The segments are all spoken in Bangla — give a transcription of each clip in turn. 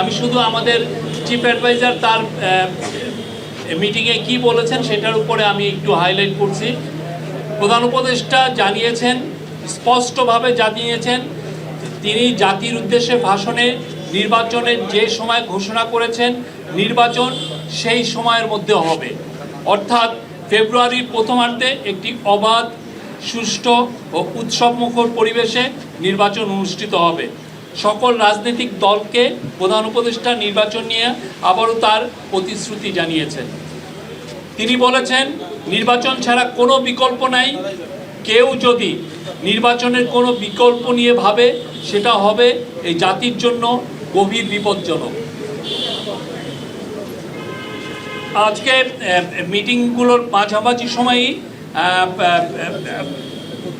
আমি শুধু আমাদের চিফ অ্যাডভাইজার তার মিটিংয়ে কি বলেছেন সেটার উপরে আমি একটু হাইলাইট করছি। প্রধান উপদেষ্টা জানিয়েছেন, স্পষ্টভাবে জানিয়েছেন, তিনি জাতির উদ্দেশ্যে ভাষণে নির্বাচনের যে সময় ঘোষণা করেছেন, নির্বাচন সেই সময়ের মধ্যে হবে। অর্থাৎ ফেব্রুয়ারির প্রথমার্ধে একটি অবাধ, সুষ্ঠু ও উৎসবমুখর পরিবেশে নির্বাচন অনুষ্ঠিত হবে। সকল রাজনৈতিক দলকে প্রধান উপদেষ্টা নির্বাচন নিয়ে আবারও তার প্রতিশ্রুতি জানিয়েছেন তিনি বলেছেন, নির্বাচন ছাড়া কোনো বিকল্প নাই। কেউ যদি নির্বাচনের কোনো বিকল্প নিয়ে ভাবে, সেটা হবে এই জাতির জন্য গভীর বিপজ্জনক। আজকে মিটিংগুলোর মাঝামাঝি সময়ই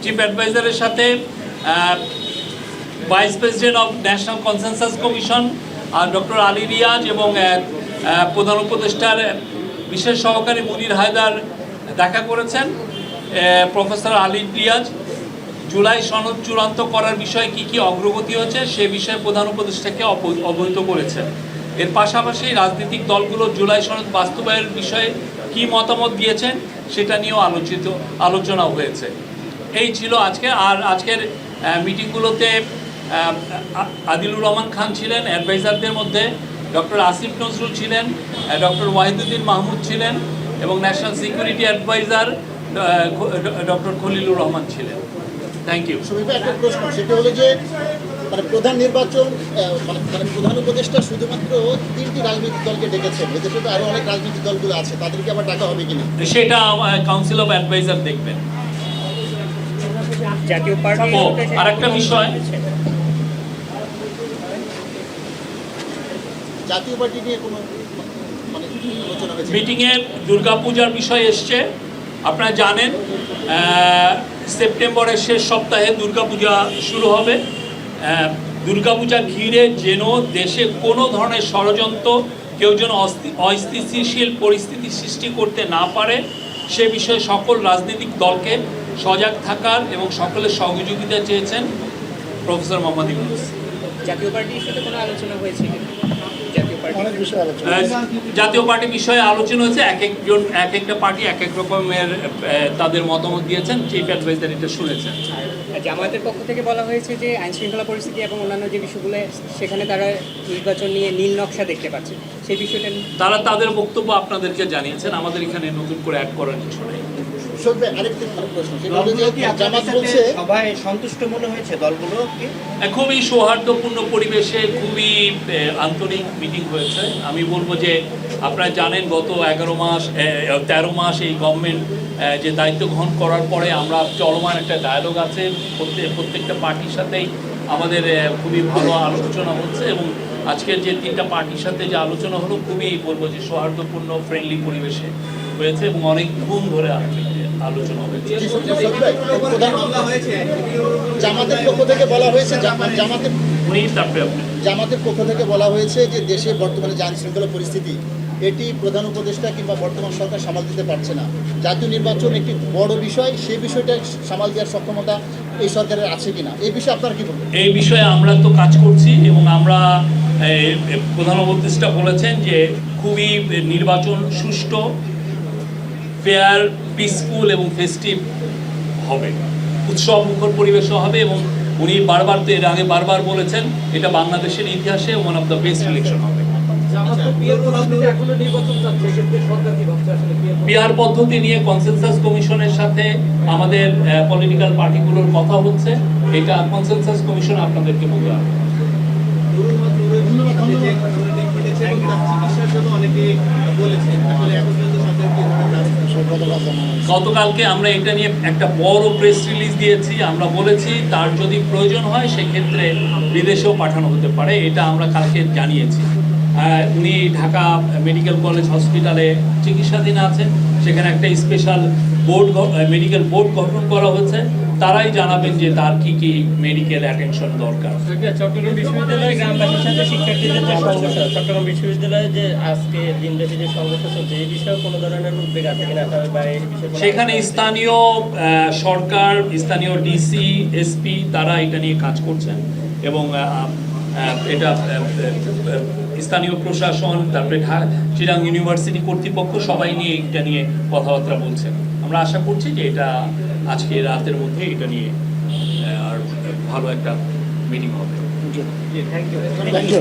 চিফ অ্যাডভাইজারের সাথে vice president of national consensus commission R doctor Ali Riaz এবং প্রধান উপদেষ্টার বিশেষ সহকারী মুনির হায়দার দেখা করেছেন। প্রফেসর আলী রিয়াজ জুলাই সনদ চূড়ান্ত করার বিষয়ে কি কি অগ্রগতি হচ্ছে সে বিষয়ে প্রধান উপদেষ্টাকে অব- অবহিত করেছেন। এর পাশাপাশি রাজনৈতিক দলগুলো জুলাই সনদ বাস্তবায়নের বিষয়ে কি মতামত দিয়েছেন সেটা নিয়েও আলোচিত আলোচনা হয়েছে। এই ছিল আজকে, আর আজকের মিটিংগুলোতে আদিলুর রহমান খান ছিলেন অ্যাডভাইজারদের মধ্যে। ডক্টর আসিফ নজরুল ছিলেন ডক্টর ওয়াহিদুদ্দিন মাহমুদ ছিলেন এবং national security adviser doctor Khalilur Rahman ছিলেন। থ্যাংক ইউ একটা প্রশ্ন সেটা হলো যে মানে প্রধান নির্বাচন মানে মানে প্রধান উপদেষ্টা শুধুমাত্র তিনটি রাজনৈতিক দলকে ডেকেছেন। এদেশে তো আরও অনেক রাজনৈতিক দলগুলো আছে তাদেরকে আবার ডাকা হবে কিনা? সেটা কাউন্সিল অফ অ্যাডভাইজার দেখবেন। জাতীয় পার্টি ও আরেকটা বিষয় জাতীয় পার্টি নিয়ে কোনো মানে আলোচনা হয়েছে? মিটিংয়ে দুর্গাপূজার বিষয় এসছে। আপনারা জানেন সেপ্টেম্বরের শেষ সপ্তাহে দুর্গাপূজা শুরু হবে। দুর্গাপূজা ঘিরে যেন দেশে কোনো ধরনের ষড়যন্ত্র কেউ যেন অস্থি- অস্থিতিশীল পরিস্থিতি সৃষ্টি করতে না পারে সে বিষয়ে সকল রাজনৈতিক দলকে সজাগ থাকার এবং সকলের সহযোগিতা চেয়েছেন প্রফেসর মোহাম্মদ ইউনুস। জাতীয় পার্টির সাথে কোনো আলোচনা হয়েছে কি? জাতীয় পার্টি বিষয় আলোচনা হয়েছে, এক একজন, এক একটা পার্টি এক এক রকমের তাদের মতামত দিয়েছেন, চিফ অ্যাডভাইজার এটা শুনেছেন। জামায়াতের পক্ষ থেকে বলা হয়েছে যে আইন শৃঙ্খলা পরিস্থিতি এবং অন্যান্য যে বিষয়গুলো সেখানে তারা নির্বাচন নিয়ে নীল নকশা দেখতে পাচ্ছে। সেই বিষয়টা তারা তাদের বক্তব্য আপনাদেরকে জানিয়েছেন আমাদের এখানে নতুন করে অ্যাড করার কিছু নেই। মনে খুবই সৌহার্দ্যপূর্ণ পরিবেশে খুবই আন্তরিক মিটিং হয়েছে। আমি বলব যে আপনারা জানেন গত এগারো মাস তেরো মাস এই গভর্নমেন্ট যে দায়িত্ব গ্রহণ করার পরে আমরা চলমান একটা ডায়ালগ আছে। প্রত্যেকটা পার্টির সাথেই আমাদের খুবই ভালো আলোচনা হচ্ছে এবং আজকের যে তিনটা পার্টির সাথে যে আলোচনা হলো খুবই বলব যে সৌহার্দ্যপূর্ণ ফ্রেন্ডলি পরিবেশে হয়েছে এবং অনেকক্ষণ ধরে আলোচনা হয়েছে। জামাতের পক্ষ থেকে বলা হয়েছে জামাতের উনি তারপরে জামাতের পক্ষ থেকে বলা হয়েছে যে দেশের বর্তমানে যে আইন শৃঙ্খলা পরিস্থিতি এটি প্রধান উপদেষ্টা কিংবা বর্তমান সরকার সামাল দিতে পারছে না। জাতীয় নির্বাচন একটি বড় বিষয় সেই বিষয়টা সামাল দেওয়ার সক্ষমতা এই সরকারের আছে কিনা? এই বিষয়ে আপনার কি বলবেন? এই বিষয়ে আমরা তো কাজ করছি এবং আমরা এই, প্রধান উপদেষ্টা বলেছেন যে খুবই নির্বাচন সুষ্ঠু ফেয়ার পিসফুল এবং ফেস্টিভ হবে। উৎসব মুখর পরিবেশও হবে এবং উনি বারবার তো এর আগে বারবার বলেছেন এটা বাংলাদেশের ইতিহাসে one of the best election হবে। বিহার পদ্ধতি নিয়ে কনসেনসাস কমিশনের সাথে আমাদের পলিটিক্যাল পার্টিগুলোর কথা হচ্ছে এটা কনসেনসাস কমিশন আপনাদেরকে বলতে গতকালকে আমরা এটা নিয়ে একটা বড় প্রেস রিলিজ দিয়েছি আমরা বলেছি তার যদি প্রয়োজন হয় সেক্ষেত্রে বিদেশেও পাঠানো হতে পারে এটা আমরা কালকে জানিয়েছি। উনি ঢাকা মেডিকেল কলেজ হসপিটালে চিকিৎসাধীন আছেন। সেখানে একটা স্পেশাল বোর্ড মেডিকেল বোর্ড গঠন করা হয়েছে। তারাই জানাবেন যে তার কি কি মেডিকেল অ্যাটেনশন দরকার। চট্টগ্রাম বিশ্ববিদ্যালয়ে গ্রামবাসীর সাথে শিক্ষার্থীদের যে সংঘর্ষ চট্টগ্রাম বিশ্ববিদ্যালয়ে যে আজকে দিনব্যাপী যে সংঘর্ষ চলছে এই বিষয়ে কোনো ধরনের উদ্বেগ আছে কিনা? সেখানে স্থানীয় আহ, সরকার স্থানীয় ডিসি এসপি তারা এটা নিয়ে কাজ করছেন। এবং এটা স্থানীয় প্রশাসন তারপরে চিরাং ইউনিভার্সিটি কর্তৃপক্ষ সবাই নিয়ে এটা নিয়ে কথাবার্তা বলছেন। আমরা আশা করছি যে এটা আজকে রাতের মধ্যে এটা নিয়ে আহ, আর ভালো একটা মিটিং হবে। Thank you